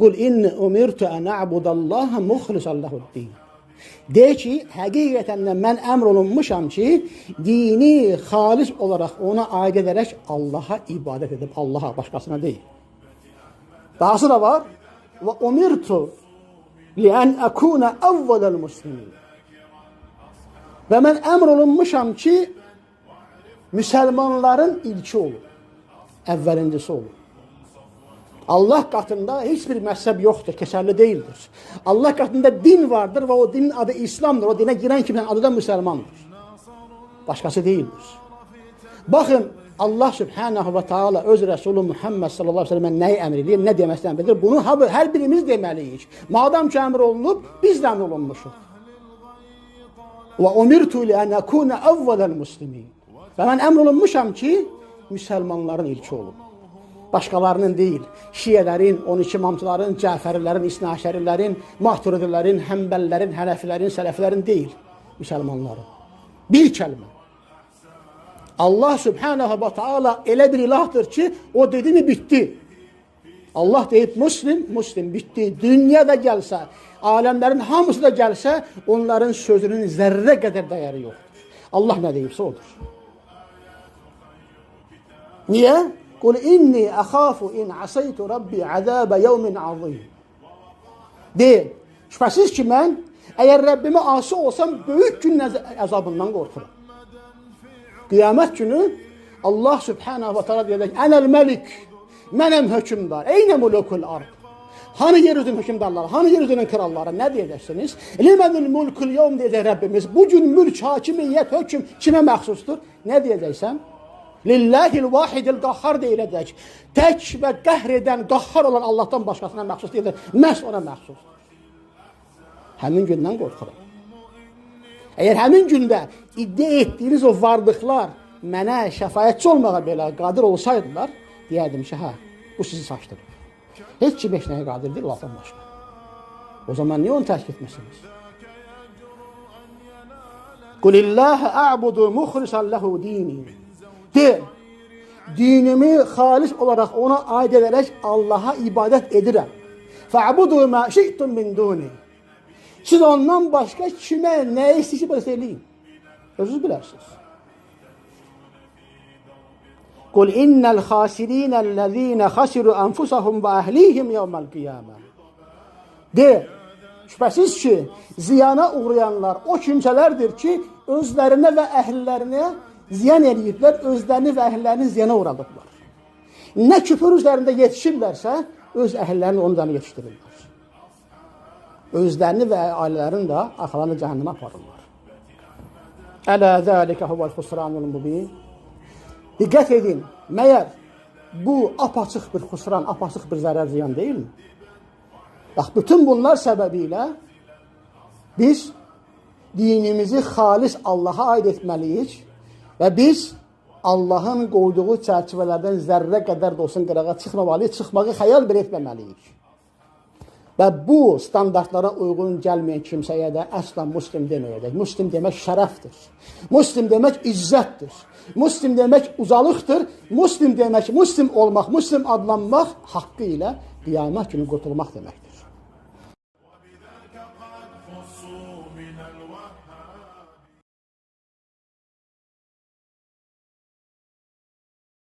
Qul inni umirtu an a'budallaha mukhlishan lehu'd-din. De ki, həqiqətən də mən əmr olunmuşam ki, dini xalis olaraq ona aid edərək Allaha ibadət edib, Allaha, başqasına deyil. Dahası da var. Və umirtu li an akuna awwalal muslimin. Və mən əmr olunmuşam ki, müsəlmanların ilki olun. Əvvəlincisi olun. Allah qatında heç bir məzhəb yoxdur, keçərli deyildir. Allah qatında din vardır və o dinin adı İslamdır. O dinə girən kimsə adı da müsəlmandır. Başqası deyildir. Baxın, Allah Subhanahu və Taala öz Rəsulu Muhammed sallallahu əleyhi və səlləmə nəyi əmr edir, nə deməsindən bilir. Bunu hər birimiz deməliyik. Madam ki əmr olunub, biz əmr olunmuşuq. Və umirtu li an akuna awwalal muslimin. Və mən əmr olunmuşam ki, müsəlmanların ilki olum. Başqalarının deyil. Şiyələrin, 12 imamçıların, Cəfərilərin, İsnaşərilərin, Maturidilərin, Həmbəllərin, Hənəfilərin, Sələfilərin deyil. Müsəlmanların. Bir kəlmə. Allah Subhanahu və Taala elə bir ilahdır ki, o dedi mi bitdi. Allah deyib Müslim, Müslim bitdi. Dünya da gəlsə, aləmlərin hamısı da gəlsə, onların sözünün zərrə qədər dəyəri yoxdur. Allah nə deyibsə odur. Niyə? Qul inni əxafu in asaytu rabbi azaba yawmin azim. De, şübhəsiz ki mən əgər Rəbbimə asi olsam böyük gün əzabından qorxuram. Qiyamət günü Allah Subhanahu və Taala deyəcək: "Ənəl məlik. Mənəm hökmdar. Eynə mulukul ard." Hani yer üzünün hökmdarları, hani yer üzünün kralları nə deyəcəksiniz? Limenil mulkul yevm deyəcək Rəbbimiz. Bu gün mülk, hakimiyyət, hökm kimə məxsusdur? Nə deyəcəksən? Lillahil vahidil qahhar deyiləcək. Tək və qəhr edən, qahhar olan Allahdan başqasına məxsus deyil. Məhz ona məxsusdur. Həmin gündən qorxuram. Əgər həmin gündə iddia etdiyiniz o varlıqlar mənə şəfayətçi olmağa belə qadir olsaydılar, deyərdim ki, hə, bu sizi saçdırır. Heç kim heç nəyə qadir deyil Allahdan başqa. O zaman niyə onu tərk etmisiniz? Qulillahə a'budu muxlisan lehu dini. De, dinimi xalis olaraq ona aid edərək Allaha ibadət edirəm. Fa'budu ma şi'tum min duni. Siz ondan başqa kimə nə istəyirsiniz eləyin. Özünüz bilərsiniz. Qul innel xasirinəl-ləzīne xasiru anfusahum və əhlihim yevməl qiyamə. De, şübhəsiz ki, ziyana uğrayanlar o kimsələrdir ki, özlərinə və əhillərinə ziyan eləyiblər, özlərini və əhillərini ziyana uğradıblar. Nə küfür üzərində yetişirlərsə, öz əhillərini onu da yetişdirirlər. Özlərini və ailələrini də arxalarını cəhənnəmə aparırlar. Ələ zəlikə huvəl xusranul mubin. Diqqət edin, məyər bu apaçıq bir xusran, apaçıq bir zərər ziyan deyilmi? Bax, bütün bunlar səbəbilə biz dinimizi xalis Allaha aid etməliyik və biz Allahın qoyduğu çərçivələrdən zərrə qədər də olsun qırağa çıxmamalıyıq, çıxmağı xəyal belə etməməliyik. Və bu standartlara uyğun gəlməyən kimsəyə də əsla muslim deməyəcək. Muslim demək şərəfdir. Muslim demək izzətdir. Muslim demək ucalıqdır. Muslim demək muslim olmaq, muslim adlanmaq haqqı ilə qiyamət günü qurtulmaq deməkdir.